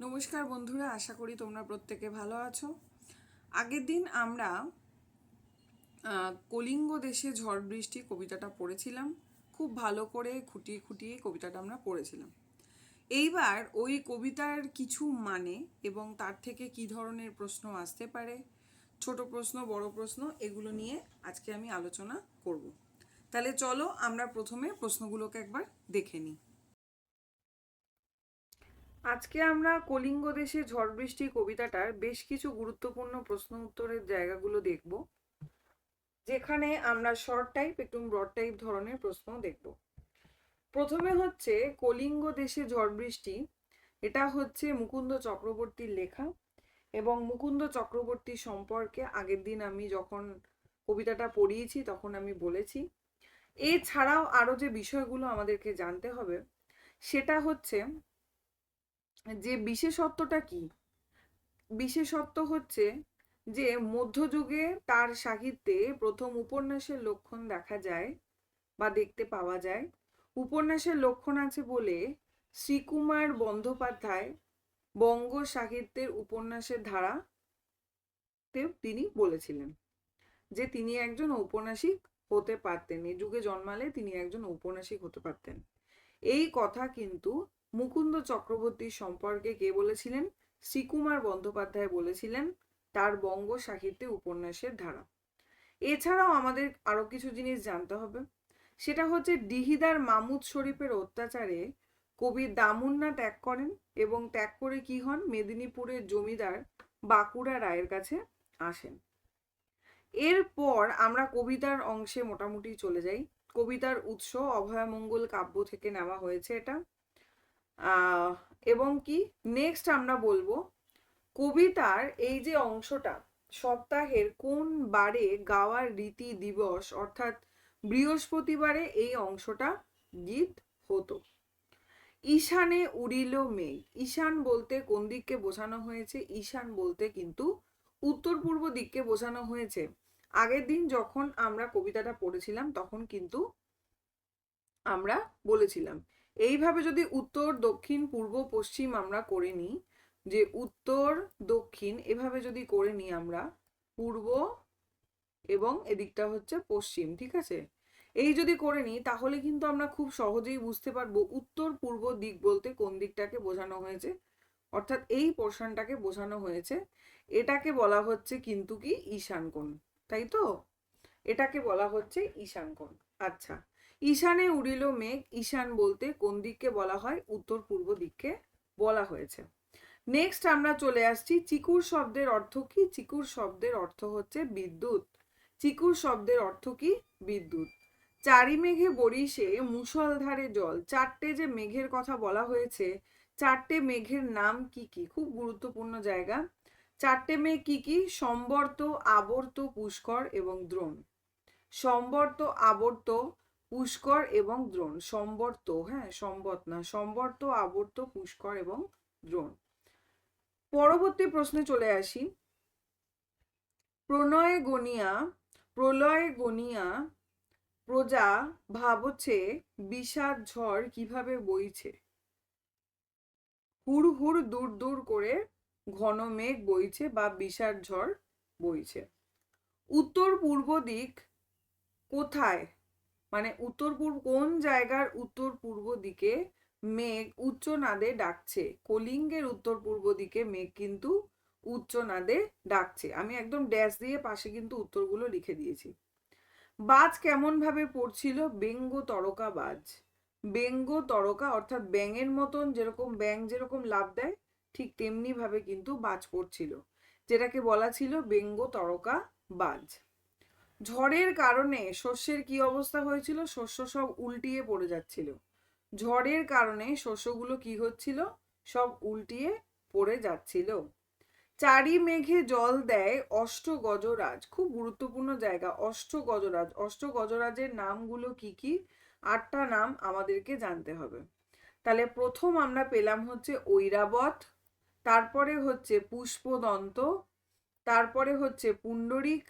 নমস্কার বন্ধুরা, আশা করি তোমরা প্রত্যেকে ভালো আছো। আগের দিন আমরা কলিঙ্গ দেশে ঝড় বৃষ্টি কবিতাটা পড়েছিলাম। খুব ভালো করে খুঁটিয়ে খুঁটিয়ে কবিতাটা আমরা পড়েছিলাম। এইবার ওই কবিতার কিছু মানে এবং তার থেকে কি ধরনের প্রশ্ন আসতে পারে, ছোট প্রশ্ন, বড় প্রশ্ন, এগুলো নিয়ে আজকে আমি আলোচনা করব। তাহলে চলো আমরা প্রথমে প্রশ্নগুলোকে একবার দেখে নিই। আজকে আমরা কলিঙ্গ দেশে ঝড় বৃষ্টি কবিতাটার বেশ কিছু গুরুত্বপূর্ণ প্রশ্ন উত্তরের জায়গাগুলো দেখব, যেখানে আমরা শর্ট টাইপ একটু ব্রড টাইপ ধরনের প্রশ্ন দেখব। প্রথমে হচ্ছে, কলিঙ্গ দেশে ঝড় বৃষ্টি, এটা হচ্ছে মুকুন্দ চক্রবর্তীর লেখা এবং মুকুন্দ চক্রবর্তী সম্পর্কে আগের দিন আমি যখন কবিতাটা পড়িয়েছি, তখন আমি বলেছি। এছাড়াও আরও যে বিষয়গুলো আমাদেরকে জানতে হবে, সেটা হচ্ছে যে বিশেষত্বটা কি? বিশেষত্ব হচ্ছে যে মধ্যযুগে তার সাহিত্যে প্রথম উপন্যাসের লক্ষণ দেখা যায় বা দেখতে পাওয়া যায়। উপন্যাসের লক্ষণ আছে বলে শ্রীকুমার বন্দ্যোপাধ্যায় বঙ্গ সাহিত্যের উপন্যাসের ধারা তিনি বলেছিলেন যে তিনি একজন ঔপন্যাসিক হতে পারতেন। এই যুগে জন্মালে তিনি একজন ঔপন্যাসিক হতে পারতেন। এই কথা কিন্তু মুকুন্দ চক্রবর্তী সম্পর্কে কে বলেছিলেন? শ্রীকুমার বন্দ্যোপাধ্যায় বলেছিলেন, তার বঙ্গ সাহিত্যে উপন্যাসের ধারা। এছাড়াও আমাদের আরও কিছু জিনিস জানতে হবে। সেটা হচ্ছে ডিহিদার মামুদ শরীফের অত্যাচারে কবি দামুন্না ত্যাগ করেন এবং ত্যাগ করে কি হন? মেদিনীপুরের জমিদার বাঁকুড়া রায়ের কাছে আসেন। এরপর আমরা কবিতার অংশে মোটামুটি চলে যাই। কবিতার উৎস অভয়ামঙ্গল কাব্য থেকে নেওয়া হয়েছে এটা। এবং কি নেক্সট আমরা বলব কবিতার এই যে অংশটা, সপ্তাহের কোন বারে গাওয়ার রীতি দিবস অর্থাৎ বৃহস্পতিবারে এই অংশটা গীত হতো। ঈশানে উড়িল মেঘ, ঈশান বলতে কোন দিককে বোঝানো হয়েছে? ঈশান বলতে কিন্তু উত্তর পূর্ব দিককে বোঝানো হয়েছে। আগের দিন যখন আমরা কবিতাটা পড়েছিলাম তখন কিন্তু আমরা বলেছিলাম এইভাবে যদি উত্তর, দক্ষিণ, পূর্ব, পশ্চিম আমরা করে নিই, যে উত্তর, দক্ষিণ এভাবে যদি করে নিই আমরা, পূর্ব এবং এদিকটা হচ্ছে পশ্চিম, ঠিক আছে? এই যদি করে নিই, তাহলে কিন্তু আমরা খুব সহজেই বুঝতে পারব উত্তর, পূর্ব দিক বলতে কোন দিকটাকে বোঝানো হয়েছে। অর্থাৎ এই পোর্শনটাকে বোঝানো হয়েছে। এটাকে বলা হচ্ছে কিন্তু কি, ঈশান কোণ, তাই তো? এটাকে বলা হচ্ছে ঈশান কোণ। আচ্ছা ঈশানে উড়িল মেঘ, ঈশান বলতে কোন দিককে বলা হয়? উত্তর পূর্ব দিককে বলা হয়েছে। নেক্সট আমরা চলে আসছি, চিকুর শব্দের অর্থ কি? চিকুর শব্দের অর্থ হচ্ছে বিদ্যুৎ। চিকুর শব্দের অর্থ কি? বিদ্যুৎ। চারি মেঘে বরিশে মুষলধারে জল। চারটে যে মেঘের কথা বলা হয়েছে, চারটে মেঘের নাম কি কি? খুব গুরুত্বপূর্ণ জায়গা। চারটে মেঘ কি কি? সম্বর্ত, আবর্ত, পুষ্কর এবং দ্রোণ। সম্বর্ত, আবর্ত পুষ্কর এবং দ্রোণ, সম্বর্ত হ্যাঁ সম্বত না, সম্বর্ত, আবর্ত, পুষ্কর এবং দ্রোণ। পরবর্তী প্রশ্নে চলে আসি। প্রণয় গনিয়া, প্রলয় গনিয়া, প্রজা ভাবছে বিষাদ ঝড় কীভাবে বইছে? হুড় হুড় দূর দূর করে ঘন মেঘ বইছে বা বিষাদ ঝড় বইছে। উত্তর পূর্ব দিক কোথায়? মানে উত্তর পূর্ব, কোন জায়গার উত্তর পূর্ব দিকে মেঘ উচ্চ নাদে ডাকছে? কলিঙ্গের উত্তর পূর্ব দিকে মেঘ কিন্তু উচ্চ নাদে ডাকছে। আমি একদম ড্যাশ দিয়ে পাশে কিন্তু উত্তরগুলো লিখে দিয়েছি। বাজ কেমন ভাবে পড়ছিল? ব্যঙ্গ তরকা বাজ। ব্যঙ্গ তরকা অর্থাৎ ব্যাঙের মতন যেরকম ব্যাং যেরকম লাভ দেয়, ঠিক তেমনি ভাবে কিন্তু বাজ পড়ছিল। যেটাকে বলা ছিল ব্যঙ্গ তরকা বাজ। ঝড়ের কারণে শস্যের কি অবস্থা হয়েছিল? শস্য সব উল্টিয়ে পড়ে যাচ্ছিল। ঝড়ের কারণে শস্যগুলো কি হচ্ছিল? সব উল্টিয়ে পড়ে যাচ্ছিল। চারি মেঘে জল দেয় অষ্ট গজরাজ খুব গুরুত্বপূর্ণ জায়গা অষ্ট গজরাজ অষ্ট গজরাজের নামগুলো কি কি? আটটা নাম আমাদেরকে জানতে হবে। তাহলে প্রথম আমরা পেলাম হচ্ছে ঐরাবত, তারপরে হচ্ছে পুষ্পদন্ত, তারপরে হচ্ছে পুণ্ডরিক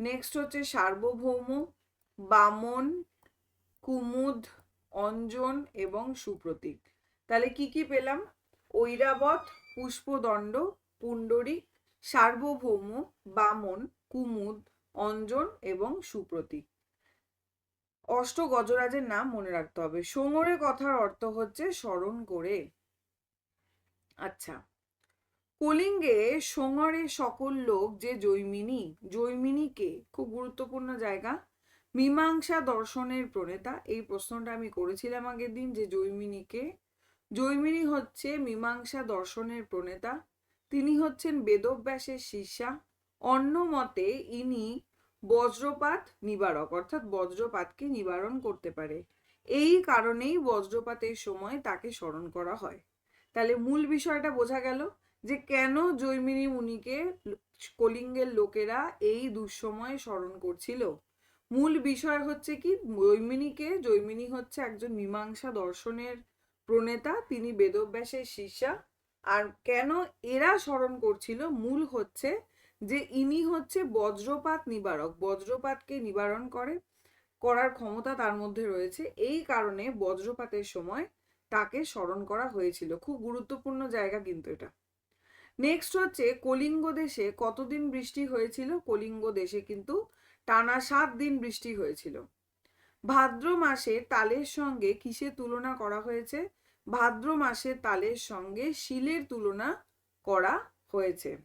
নেক্সট হচ্ছে সার্বভৌম, বামন, কুমুদ, অঞ্জন এবং সুপ্রতীক। তাহলে কি কি পেলাম? ঐরাবত, পুষ্পদণ্ড, পুণ্ডরী, সার্বভৌম, বামন, কুমুদ, অঞ্জন এবং সুপ্রতীক। অষ্ট গজরাজের নাম মনে রাখতে হবে। সোঙরে কথার অর্থ হচ্ছে স্মরণ করে। আচ্ছা। কলিঙ্গে সোঙরে সকল লোক যে জৈমিনী জৈমিনীকে খুব গুরুত্বপূর্ণ জায়গা। মীমাংসা দর্শনের প্রণেতা, এই প্রশ্নটা আমি করেছিলাম আগের দিন যে জৈমিনীকে জৈমিনী হচ্ছে মীমাংসা দর্শনের প্রণেতা। তিনি হচ্ছেন বেদব্যাসের শিষ্যা। অন্য মতে ইনি বজ্রপাত নিবারক, অর্থাৎ বজ্রপাতকে নিবারণ করতে পারে। এই কারণেই বজ্রপাতের সময় তাকে স্মরণ করা হয়। তাহলে মূল বিষয়টা বোঝা গেল। যে কেন জৈমিনী মুনিকে কলিঙ্গের লোকেরা এই দুঃসময়ে স্মরণ করছিল? মূল বিষয় হচ্ছে কি, জৈমিনীকে, জৈমিনী হচ্ছে একজন মীমাংসা দর্শনের প্রণেতা, তিনি বেদব্যাসের শিষ্যা। আর কেন এরা স্মরণ করছিল? মূল হচ্ছে যে ইনি হচ্ছে বজ্রপাত নিবারক, বজ্রপাতকে নিবারণ করে, করার ক্ষমতা তার মধ্যে রয়েছে। এই কারণে বজ্রপাতের সময় তাকে স্মরণ করা হয়েছিল। খুব গুরুত্বপূর্ণ জায়গা কিন্তু এটা। নেক্সট হচ্ছে কলিঙ্গ দেশে কতদিন বৃষ্টি হয়েছিল? কলিঙ্গ দেশে কিন্তু টানা সাত দিন বৃষ্টি হয়েছিল। ভাদ্র মাসে তালের সঙ্গে কিসের তুলনা করা হয়েছে? ভাদ্র মাসে তালের সঙ্গে শিলের তুলনা করা হয়েছে।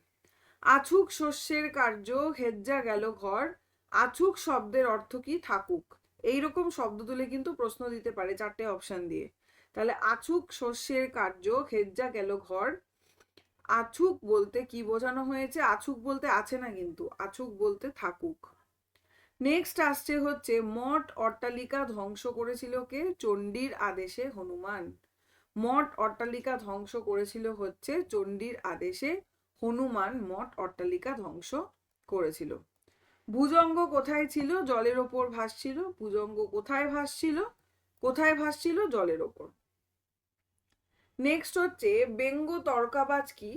আছুক শস্যের কার্য, হেজ্জা গেল ঘর, আছুক শব্দের অর্থ কি? থাকুক এইরকম শব্দ তুলে কিন্তু প্রশ্ন দিতে পারে চারটে অপশন দিয়ে। তাহলে আছুক শস্যের কার্য, হেজ্জা গেল ঘর আছুক বলতে কি বোঝানো হয়েছে? আছুক বলতে আছে না কিন্তু, আছুক বলতে থাকুক। নেক্সট আসছে হচ্ছে, মঠ অট্টালিকা ধ্বংস করেছিল কে? চণ্ডীর আদেশে হনুমান। মঠ অট্টালিকা ধ্বংস করেছিল হচ্ছে, চণ্ডীর আদেশে হনুমান মঠ অট্টালিকা ধ্বংস করেছিল। ভুজঙ্গ কোথায় ছিল? জলের ওপর ভাসছিল। ভুজঙ্গ কোথায় ভাসছিল? কোথায় ভাসছিল? জলের ওপর। নেক্সট হচ্ছে বেঙ্গ তর্কাবাজ কি?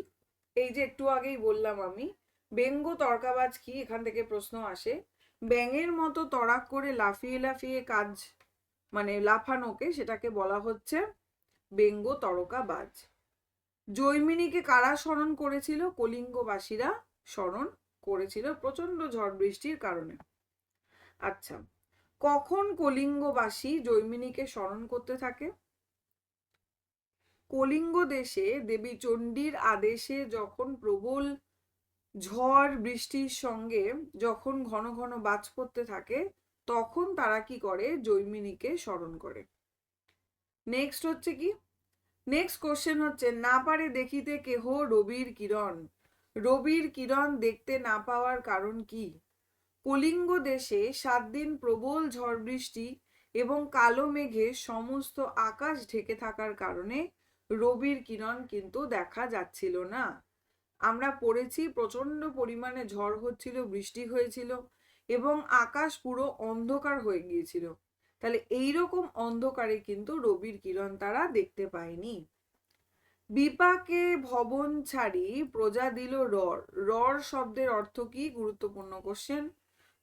এই যে একটু আগেই বললাম আমি। বেঙ্গ তর্কাবাজ কি? এখান থেকে প্রশ্ন আসে। ব্যাঙের মতো তড়াক করে লাফিয়ে লাফিয়ে কাজ মানে লাফানোকে সেটাকে বলা হচ্ছে বেঙ্গ তরকাবাজ। জৈমিনীকে কারা স্মরণ করেছিল? কলিঙ্গবাসীরা স্মরণ করেছিল প্রচণ্ড ঝড় বৃষ্টির কারণে। আচ্ছা কখন কলিঙ্গবাসী জৈমিনীকে স্মরণ করতে থাকে? কলিঙ্গ দেশে দেবী চণ্ডীর আদেশে যখন প্রবল ঝড় বৃষ্টির সঙ্গে যখন ঘন ঘন বাজ পড়তে থাকে, তখন তারা কি করে? জৈমিনীকে স্মরণ করে। নেক্সট হচ্ছে কি? নেক্সট কোশ্চেন হচ্ছে, না পারে দেখিতে কেহ রবির কিরণ? রবির কিরণ দেখতে না পাওয়ার কারণ কি? কলিঙ্গ দেশে সাত দিন প্রবল ঝড় বৃষ্টি এবং কালো মেঘে সমস্ত আকাশ ঢেকে থাকার কারণে রবির কিরণ কিন্তু দেখা যাচ্ছিল না। আমরা পড়েছি প্রচণ্ড পরিমাণে ঝড় হচ্ছিল, বৃষ্টি হয়েছিল এবং আকাশ পুরো অন্ধকার হয়ে গিয়েছিল। তাহলে এইরকম অন্ধকারে কিন্তু রবির কিরণ তারা দেখতে পায়নি। বিপাকে ভবন ছাড়ি প্রজা দিল রর রর শব্দের অর্থ কি? গুরুত্বপূর্ণ কোশ্চেন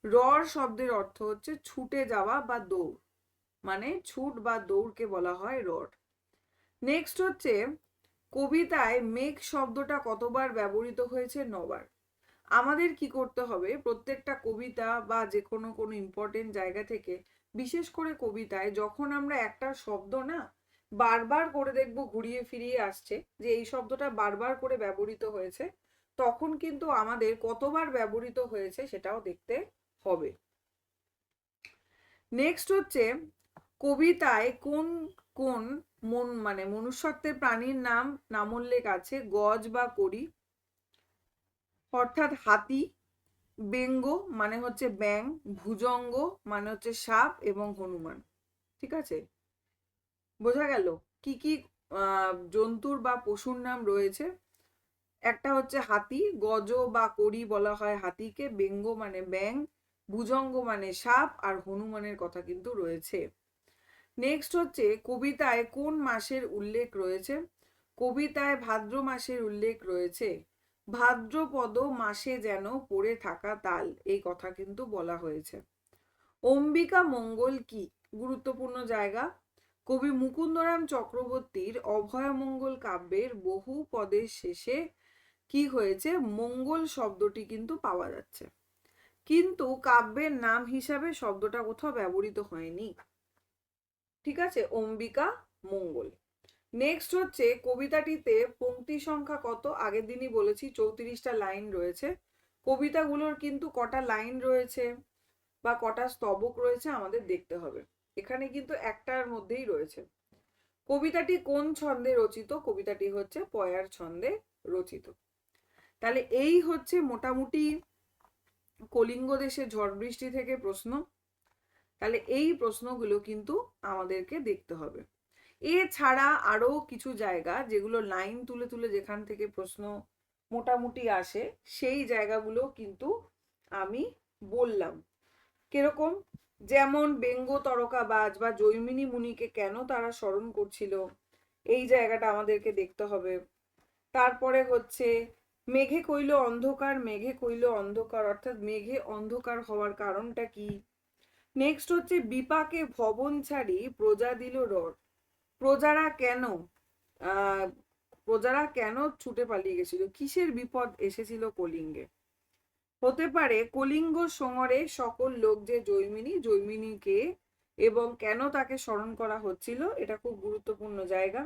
রর শব্দের অর্থ হচ্ছে ছুটে যাওয়া বা দৌড়। মানে ছুট বা দৌড়কে বলা হয় রর নেক্সট হচ্ছে, কবিতায় মেঘ শব্দটা কতবার ব্যবহৃত হয়েছে? নবার। আমাদের কি করতে হবে? প্রত্যেকটা কবিতা বা যে কোনো কোনো ইম্পর্টেন্ট জায়গা থেকে, বিশেষ করে কবিতায় যখন আমরা একটা শব্দ না, বারবার করে দেখব ঘুরিয়ে ফিরিয়ে আসছে যে এই শব্দটা বারবার করে ব্যবহৃত হয়েছে, তখন কিন্তু আমাদের কতবার ব্যবহৃত হয়েছে সেটাও দেখতে হবে। নেক্সট হচ্ছে, কবিতায় কোন কোন মন মানে মনুষ্যত্বের প্রাণীর নাম নামোল্লেখ আছে গজ বা করি অর্থাৎ হাতি, বেঙ্গ মানে হচ্ছে ব্যাং ভুজঙ্গ মানে হচ্ছে সাপ এবং হনুমান। ঠিক আছে? বোঝা গেল? কি কি জন্তুর বা পশুর নাম রয়েছে? একটা হচ্ছে হাতি, গজ বা করি বলা হয় হাতিকে। বেঙ্গ মানে ব্যাং ভুজঙ্গ মানে সাপ আর হনুমানের কথা কিন্তু রয়েছে। নেক্সট হচ্ছে কবিতায় কোন মাসের উল্লেখ রয়েছে? কবিতায় ভাদ্র মাসের উল্লেখ রয়েছে। ভাদ্রপদ মাসে যেন পড়ে থাকা তাল, এই কথা কিন্তু বলা হয়েছে। অম্বিকা মঙ্গল কি? গুরুত্বপূর্ণ জায়গা। কবি মুকুন্দরাম চক্রবর্তীর অভয়মঙ্গল কাব্যের বহু পদের শেষে কি হয়েছে? মঙ্গল শব্দটি কিন্তু পাওয়া যাচ্ছে। কিন্তু কাব্যের নাম হিসাবে শব্দটা কোথাও ব্যবহৃত হয়নি। ঠিক আছে? অম্বিকা মঙ্গল। নেক্সট হচ্ছে কবিতাটিতে পংক্তি সংখ্যা কত? আগের দিনই বলেছি চৌত্রিশটা লাইন রয়েছে। কবিতাগুলোর কিন্তু কটা লাইন রয়েছে বা কটা স্তবক রয়েছে আমাদের দেখতে হবে। এখানে কিন্তু একটার মধ্যেই রয়েছে। কবিতাটি কোন ছন্দে রচিত? কবিতাটি হচ্ছে পয়ার ছন্দে রচিত। তাহলে এই হচ্ছে মোটামুটি কলিঙ্গ দেশে ঝড় বৃষ্টি থেকে প্রশ্ন। তাহলে এই প্রশ্নগুলো কিন্তু আমাদেরকে দেখতে হবে। এছাড়া আরও কিছু জায়গা যেগুলো লাইন তুলে তুলে যেখান থেকে প্রশ্ন মোটামুটি আসে, সেই জায়গাগুলো কিন্তু আমি বললাম। কীরকম? যেমন ব্যঙ্গ তরকাবাজ বা জৈমিনী মুনিকে কেন তারা স্মরণ করছিল, এই জায়গাটা আমাদেরকে দেখতে হবে। তারপরে হচ্ছে, মেঘে কইল অন্ধকার, মেঘে কইল অন্ধকার, অর্থাৎ মেঘে অন্ধকার হওয়ার কারণটা কি? নেক্সট হচ্ছে বিপাকে ভবন ছাড়ি প্রজা দিল রড প্রজারা কেন প্রজারা কেন ছুটে পালিয়ে গেছিল? কিসের বিপদ এসেছিল কলিঙ্গে? হতে পারে কলিঙ্গ সমরে সকল লোক যে জৈমিনী, জৈমিনীকে এবং কেন তাকে স্মরণ করা হচ্ছিল, এটা খুব গুরুত্বপূর্ণ জায়গা।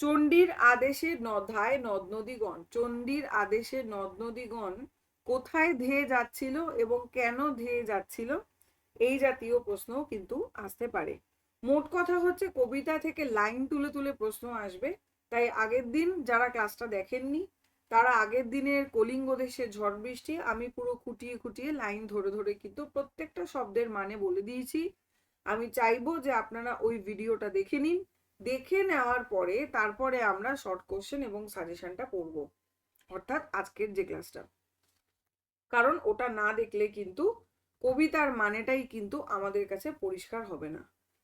চণ্ডীর আদেশে নধায় নদ নদীগণ চণ্ডীর আদেশে নদ নদীগণ কোথায় ধেয়ে যাচ্ছিল এবং কেন ধেয়ে যাচ্ছিল? এই জাতীয় প্রশ্ন কিন্তু আসতে পারে। মোট কথা হচ্ছে, কবিতা থেকে লাইন তুলে তুলে প্রশ্ন আসবে। তাই আগের দিন যারা ক্লাসটা দেখেননি, তারা আগের দিনের কলিঙ্গ দেশে ঝড় বৃষ্টি, আমি পুরো খুঁটিয়ে খুঁটিয়ে লাইন ধরে ধরে কিন্তু প্রত্যেকটা শব্দের মানে বলে দিয়েছি। আমি চাইব যে আপনারা ওই ভিডিওটা দেখে নিন, দেখে নেওয়ার পরে তারপরে আমরা শর্ট কোশ্চেন এবং সাজেশনটা পড়ব। অর্থাৎ আজকের যে ক্লাসটা কারণ ওটা না দেখলে কিন্তু কবিতার মানেটাই কিন্তু আমাদের কাছে পরিষ্কার হবে না।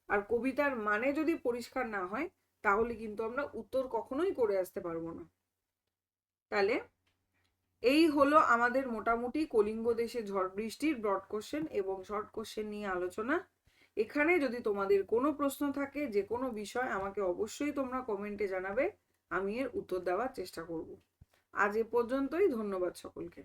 আর কবিতার মানে যদি পরিষ্কার না হয়, তাহলে কিন্তু আমরা উত্তর কখনোই করে আসতে পারব না। তাহলে এই হলো আমাদের মোটামুটি কলিঙ্গ দেশে ঝড় বৃষ্টির ব্রড কোশ্চেন এবং শর্ট কোশ্চেন নিয়ে আলোচনা। এখানে যদি তোমাদের কোনো প্রশ্ন থাকে, যে কোনো বিষয় আমাকে অবশ্যই তোমরা কমেন্টে জানাবে, আমি এর উত্তর দেওয়ার চেষ্টা করব। আজ এ পর্যন্তই, ধন্যবাদ সকলকে।